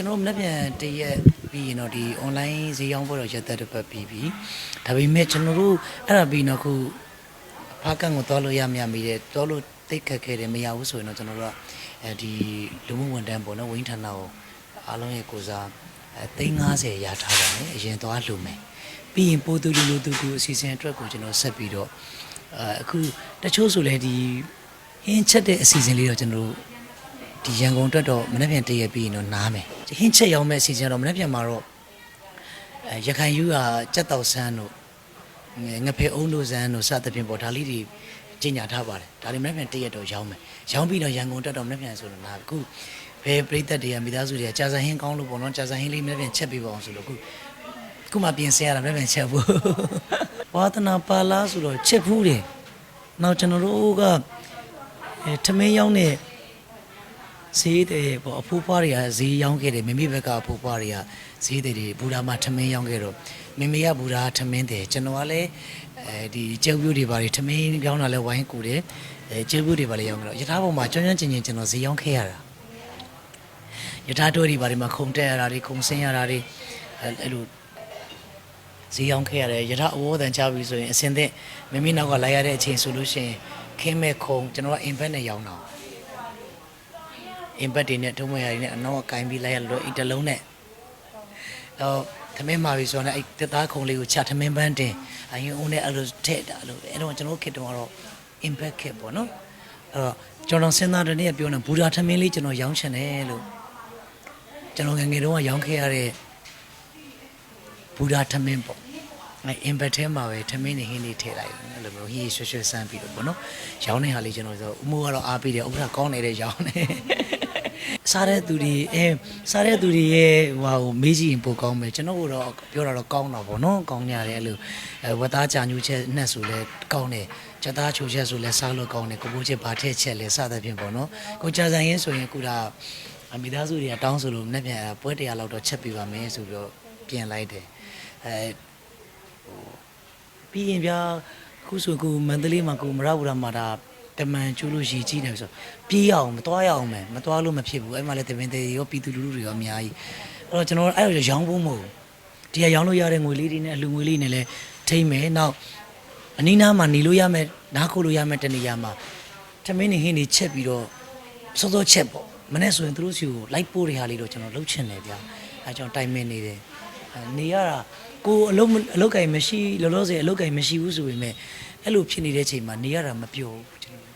ကျွန်တော်တို့မနေ့ပြန်တရက်ပြီးရင်တော့ဒီ online ဈေးရောင်းပွဲတော့ရက်သက်တစ်ပတ်ပြီးပြီဒါပေမဲ့ကျွန်တော်တို့အဲ့ဒါပြီးတော့ခုဖားကန်ကိုတောလို့ရမရမိတယ်တောလို့တိတ်ခက်ခဲတယ်မရဘူးဆိုရင်တော့ကျွန်တော်တို့ကအဲဒီလူမှုဝန်ထမ်းပေါ့နော်ဝင်းဌာနကိုအားလုံးရဲ့ကိုစားအဲ350ရထားပါမယ်အရင်သွားလှူမယ်ပြီးရင်ပိုးသူလူလူသူကူအစီအစဉ်အတွက်ကိုကျွန်တော်ဆက်ပြီးတော့အဲအခုတချို့ဆိုလဲဒီဟင်းချက်တဲ့အစီအစဉ်လေးတော့ကျွန်တော်တို့ဒီရန်ကုန်အတွက်တော့မနေ့ပြန်တည့်ရပြီးရင်တော့နားမယ် ဟင်းချက်ရောင်းမဲ့အစီအစဉ်တော့မနေ့ပြန်မှာတော့အဲရခိုင်ယူဟာကြက်တောက်ဆန်းတို့ငငဖေအုံးတို့ဆန်းတို့စသဖြင့်ပေါ့ဒါလေးတွေကျင်ညာထားပါတယ်ဒါတွေမနေ့ပြန်တည့်ရတော့ရောင်းမယ်ရောင်းပြီးတော့ရန်ကုန်အတွက်တော့မနေ့ပြန်ဆိုတော့နားအခုဘယ်ပြိသက်တွေကမိသားစုတွေကကြာစံဟင်းကောင်းလို့ပေါ့နော်ကြာစံဟင်းလေးမနေ့ပြန်ချက်ပေးပါအောင်ဆိုလို့အခုခုမှပြင်ဆင်ရတာမနေ့ပြန်ချက်ဖို့ဝါသနာပါလားဆိုတော့ချက်ဖူးတယ်နောက်ကျွန်တော်တို့ကအဲထမင်းရောင်းတဲ့ ဈေးတွေပေါ့အဖိုးဖွားတွေကဈေးရောင်းခဲ့တယ်မိမိဘက်ကအဖိုးဖွားတွေကဈေးတွေဘူရာမှာထမင်းရောင်းခဲ့တော့မိမိကဘူရာထမင်းတယ်ကျွန်တော်ကလည်းအဲဒီကျုပ်ပြူတွေပါတွေထမင်းရောင်းတာလဲဝိုင်းကူတယ်အဲကျုပ်ပြူတွေပါလေရောင်းကြတော့ယထာပေါ်မှာကျွမ်းကျွမ်းကျင်ကျင်ကျွန်တော်ဈေးရောင်းခဲ့ရတာယထာတိုးတွေပါတွေမှာခုံတက်ရတာတွေခုံဆင်းရတာတွေအဲအဲ့လိုဈေးရောင်းခဲ့ရတယ်ယထာအဝေါ်တန်ချပြီဆိုရင်အစင်သက်မိမိနောက်ကလိုက်ရတဲ့အချိန်ဆိုလို့ရှိရင်ခင်းမဲ့ခုံကျွန်တော်က impact နဲ့ရောင်းတာ impact တွေနဲ့ထုံးမရတွေနဲ့အနောက်ကကင်ပြီးလိုက်ရလို့အိတ်တလုံးနဲ့တော့သမင်းမာပြီဆိုတော့အဲ့တက်သားခုံလေးကိုချသမင်းပန်းတင်အရင်ဦးနဲ့အဲ့လိုထည့်တာလို့အဲ့တော့ကျွန်တော်ခစ်တော့တော့ impact ခစ်ပေါ့နော်အဲ့တော့ကျွန်တော်စဉ်းစားတဲ့နေ့ကပြောနေဘူရာသမင်းလေးကျွန်တော်ရောင်းချင်တယ်လို့ကျွန်တော်ငယ်ငယ်တုန်းကရောင်းခဲ့ရတဲ့ဘူရာသမင်းပေါ့အဲ့ impact ထဲမှာပဲသမင်းနေဟင်းလေးထည့်လိုက်တယ်အဲ့လိုမျိုးဟင်းရွှဲရွှဲဆန်းပြီးတော့ပေါ့နော်ရောင်းတဲ့ဟာလေးကျွန်တော်ဆိုဥမိုးကတော့အားပေးတယ်ဥပဒေကောင်းနေတဲ့ရောင်းနေ စားတဲ့သူတွေအဲစားတဲ့သူတွေရဲ့ဟိုဟာကိုမေးကြည့်ရင်ပိုကောင်းမယ်ကျွန်တော်ကတော့ပြောတာတော့ကောင်းတာပေါ့နော်ကောင်းကြတယ်အဲ့လိုအဲဝတ်သားကြာညူချက်နဲ့ဆိုလဲကောင်းတယ်ချက်သားချိုချက်ဆိုလဲစားလို့ကောင်းတယ်ကိုပိုးချက်ဘာထက်ချက်လဲစသဖြင့်ပေါ့နော်ကိုကြာဆိုင်ရင်ဆိုရင်ကုတာအမိသားစုတွေကတောင်းဆိုလို့နဲ့ပြန်ပွဲတရားလောက်တော့ချက်ပြပါမယ်ဆိုပြီးတော့ပြင်လိုက်တယ်အဲပြီးရင်ဗျာခုဆိုကူမန္တလေးမှာကူမရဘူးလားမှာဒါ တမန်ကျိုးလို့ရည်ကြီးတယ်ဆိုတော့ပြေးရအောင်မသွားရအောင်မယ်မသွားလို့မဖြစ်ဘူးအဲ့မှာလည်းတပင်သေးရောပြည်သူလူထုတွေရောအများကြီးအဲ့တော့ကျွန်တော်အဲ့လိုရောင်းဖို့မဟုတ်ဘူးဒီကရောင်းလို့ရတဲ့ငွေလေးတွေနဲ့အလူငွေလေးနဲ့လည်းထိမ့်မယ်နောက်အနီးနားမှာနေလို့ရမယ်နားခိုလို့ရမယ်တနေရာမှာထမင်းနေဟင်းနေချက်ပြီးတော့စောစောချက်ပေါ့မနေ့ဆိုရင်သူတို့စီကိုလိုက်ပို့တဲ့ဟာလေးတော့ကျွန်တော်လှုပ်ချင်တယ်ဗျာအဲကျွန်တော်တိုင်မင်နေတယ်အဲနေရတာကိုယ်အလုံးအလုတ်ကင်မရှိလောလောဆယ်အလုတ်ကင်မရှိဘူးဆိုပေမဲ့အဲ့လိုဖြစ်နေတဲ့ချိန်မှာနေရတာမပျော်ဘူးကျွန်တော်